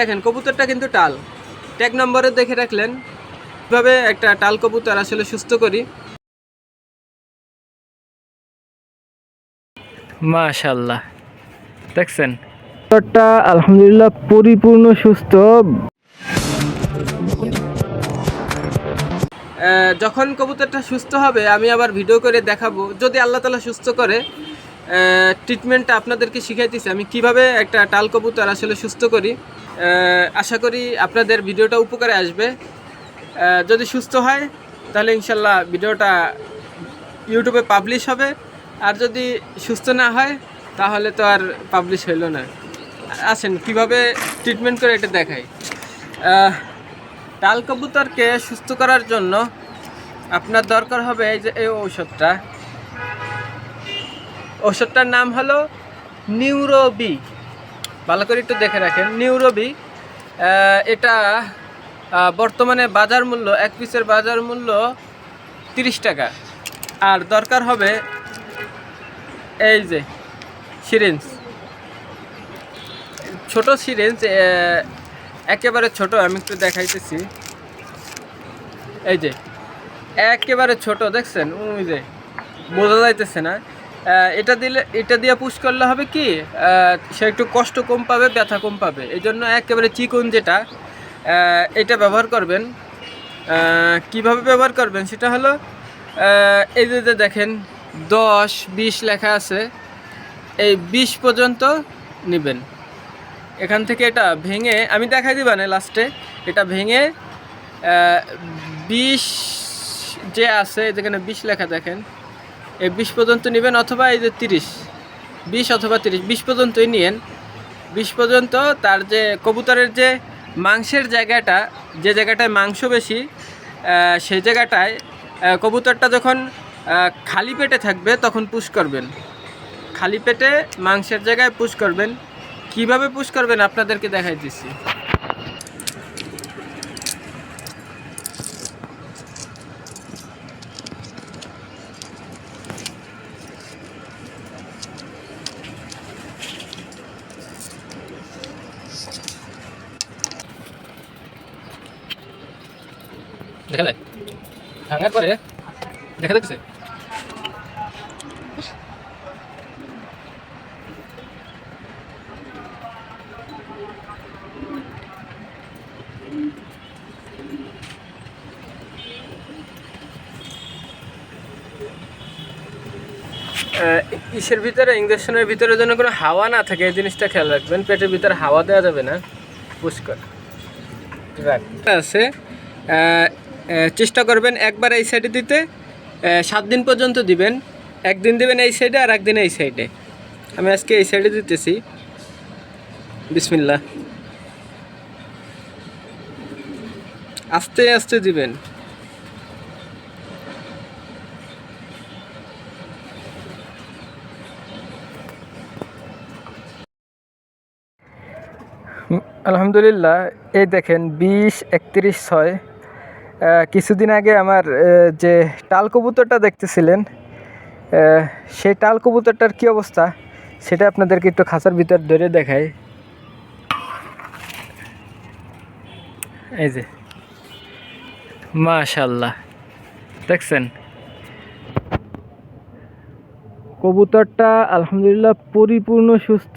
দেখেন কবুতরটা কিন্তু টাল। ট্যাগ নম্বরে দেখে রাখলেন। কীভাবে একটা টাল কবুতর আসলে সুস্থ করি। মাশাল্লাহ দেখছেন? কবুতরটা আলহামদুলিল্লাহ পরিপূর্ণ সুস্থ। যখন কবুতরটা সুস্থ হবে আমি আবার ভিডিও করে দেখাবো। যদি আল্লাহ তালা সুস্থ করে ট্রিটমেন্টটা আপনাদেরকে শিখাইতেছি আমি কীভাবে একটা টাল কবুতর আসলে সুস্থ করি। আশা করি আপনাদের ভিডিওটা উপকারে আসবে। যদি সুস্থ হয়, তাহলে ইনশাল্লাহ ভিডিওটা ইউটিউবে পাবলিশ হবে। আর যদি সুস্থ না হয়, তাহলে তো আর পাবলিশ হইল না। আসেন, কীভাবে ট্রিটমেন্ট করে এটা দেখাই। টাল কবুতরকে সুস্থ করার জন্য আপনার দরকার হবে এই যে, এই ঔষধটা। ওষুধটার নাম হলো নিউরোবি। ভালো করে একটু দেখে রাখেন। নিউরোবি এটা বর্তমানে বাজার মূল্য, এক পিসের বাজার মূল্য তিরিশ টাকা। আর দরকার হবে এই যে সিরিঞ্জ। ছোট সিরিঞ্জ একেবারে ছোট, আমি একটু দেখাইতেছি। এই যে, একেবারে ছোট, দেখছেন? ওই যে, বোঝা যাইতেছে না। এটা দিলে এটা দিয়ে পুশ করলে হবে কি সে একটু কষ্ট কম পাবে, ব্যথা কম পাবে। এই জন্য একেবারে চিকন যেটা এটা ব্যবহার করবেন। কীভাবে ব্যবহার করবেন? সেটা হলো এই যে দেখেন, দশ, বিশ লেখা আছে। এই বিশ পর্যন্ত নেবেন। এখান থেকে এটা ভেঙে, আমি দেখাই দিবা না লাস্টে। এটা ভেঙে বিশ যে আছে, যেখানে বিশ লেখা দেখেন এই বিশ পর্যন্ত নেবেন অথবা এই যে তিরিশ, বিশ অথবা তিরিশ, বিশ পর্যন্তই নিয়েন। বিশ পর্যন্ত তার যে কবুতরের যে মাংসের জায়গাটা, যে জায়গাটায় মাংস বেশি সেই জায়গাটায় কবুতরটা যখন খালি পেটে থাকবে তখন পুশ করবেন। খালি পেটে মাংসের জায়গায় পুশ করবেন। কীভাবে পুশ করবেন আপনাদেরকে দেখাই দিচ্ছি ইসের ভিতরে ইঞ্জেকশনের ভিতরে যেন কোনো হাওয়া না থাকে, এই জিনিসটা খেয়াল রাখবেন। পেটের ভিতরে হাওয়া দেওয়া যাবে না। পুষ্কর। আছে। চেষ্টা করবেন একবার এই সাইডে দিতে। সাত দিন পর্যন্ত দিবেন। একদিন দিবেন এই সাইডে আর একদিন এই সাইডে আমি আজকে এই সাইডে দিতেছি। বিসমিল্লা আস্তে আস্তে দিবেন। আলহামদুলিল্লাহ, এই দেখেন বিশ, একত্রিশ, ছয়। কিছুদিন আগে আমার যে টাল কবুতরটা দেখতেছিলেন সেই টাল কবুতরটার কী অবস্থা সেটা আপনাদেরকে একটু খাঁচার ভিতর ধরে দেখাই। এই যে মাশাল্লাহ দেখছেন? কবুতরটা আলহামদুলিল্লাহ পরিপূর্ণ সুস্থ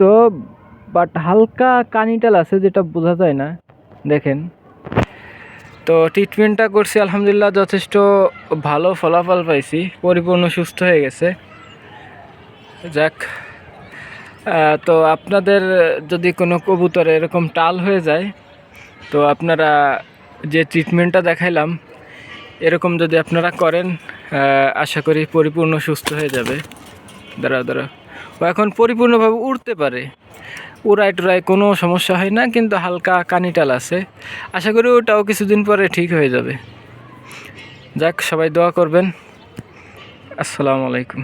বাট হালকা কানিটাল আছে যেটা বোঝা যায় না। দেখেন। তো ট্রিটমেন্টটা করছি, আলহামদুলিল্লাহ যথেষ্ট ভালো ফলাফল পাইছি, পরিপূর্ণ সুস্থ হয়ে গেছে। যাক তো আপনাদের যদি কোনো কবুতরে এরকম টাল হয়ে যায়, তো আপনারা যে ট্রিটমেন্টটা দেখাইলাম, এরকম যদি আপনারা করেন আশা করি পরিপূর্ণ সুস্থ হয়ে যাবে। দাঁড়া দাঁড়া ও এখন পরিপূর্ণভাবে উড়তে পারে। উড়ায় টুরাই কোনো সমস্যা হয় না, কিন্তু হালকা কানিটাল আছে। আশা করি ওটাও কিছুদিন পরে ঠিক হয়ে যাবে। যাক, সবাই দোয়া করবেন। আসসালামু আলাইকুম।